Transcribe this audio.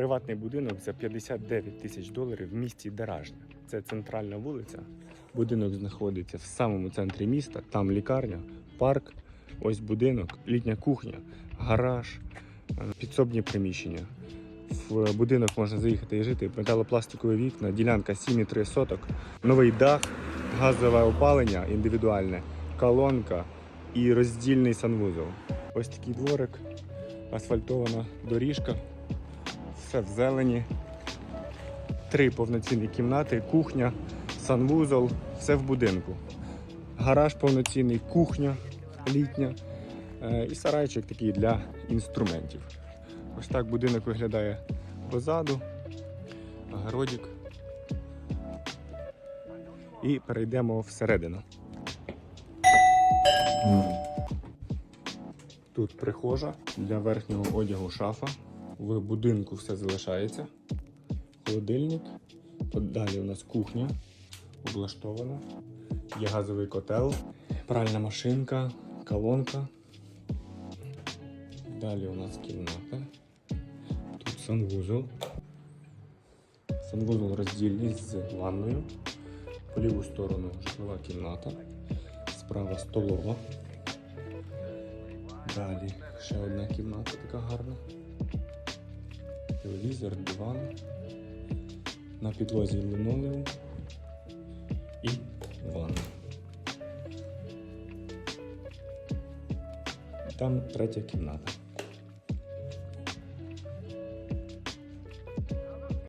Приватний будинок за 59 тисяч доларів в місті Деражня. Це центральна вулиця. Будинок знаходиться в самому центрі міста. Там лікарня, парк, ось будинок, літня кухня, гараж, е, підсобні приміщення. В будинок можна заїхати і жити. Металопластикові вікна, ділянка 7,3 соток, новий дах, газове опалення індивідуальне, колонка і роздільний санвузол. Ось такий дворик, асфальтована доріжка, все в зелені. Три повноцінні кімнати, кухня, санвузол, все в будинку. Гараж повноцінний, кухня літня е, і сарайчик такий для інструментів. Ось так будинок виглядає позаду, огородик. І перейдемо всередину. Тут прихожа для верхнього одягу шафа. В будинку все залишається. Холодильник. Далі у нас кухня облаштована. Є газовий котел, пральна машинка, колонка. Далі у нас кімната. Тут санвузол. Санвузол роздільний з ванною. По ліву сторону житлова кімната. Справа столова. Далі ще одна кімната така гарна. Телевізор, диван. На підлозі линолеум і ванна. Там третя кімната.